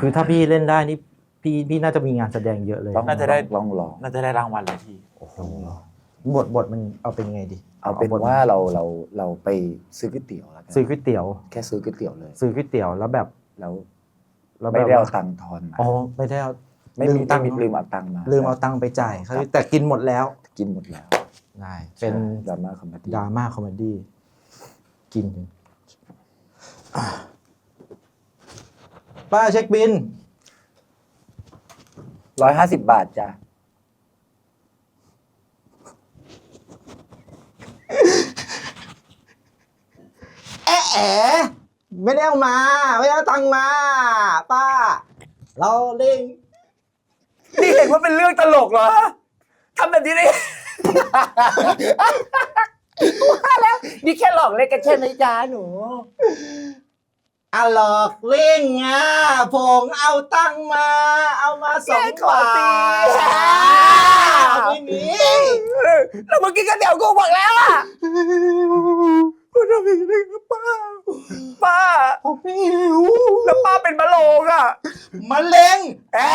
คือถ้าพี่เล่นได้นี่พี่พี่น่าจะมีงานแสดงเยอะเลย ต้องน่าจะได้ ลองลองน่าจะได้รางวัลเลยพี่โอ้โหบทบทมันเอาเป็นยังไงดีเอาเป็นบทว่าเราเราเราไปซื้อก๋วยเตี๋ยวแล้วกันซื้อก๋วยเตี๋ยว แค่ซื้อก๋วยเตี๋ยวเลย ซื้อก๋วยเตี๋ยวแล้วแบบแล้วแล้วไม่แบบได้เอาว่าตังค์ทอนมาอ๋อไม่ได้เอาไม่ลืมีมตังค์ลืมเอาตังค์มาลืมเอาตังค์ไปจ่ายเขาครับแต่กินหมดแล้วกินหมดแล้วได้เป็น ดราม่าคอมเมดี้ดราม่าคอมเมดี้กินกันอะ ป้าเช็คบิน ร้อยห้าสิบบาทจ้ะ แอะแอะไม่ได้เอามา ไม่ได้เอาตังค์มา ป้า เราเล่งนี่เห็นว่าเป็นเรื่องตลกเหรอทำแบบนี้ได้ ว่าแล้ว นี่แค่หลอกเล่นกันใช่ไหมจ้าหนู อะหลอกเล่งอะผมเอาตังค์มา เอามาสองแกขอบาตีทไม่มีแล้วเมื่อกี้ก็เดี๋ยวกูบอกแล้วอะคุณทำอย่างนี้กับป้า ป้าผมไม่รู้แล้วป้าเป็นมะโรงอะมะเร็งแอะ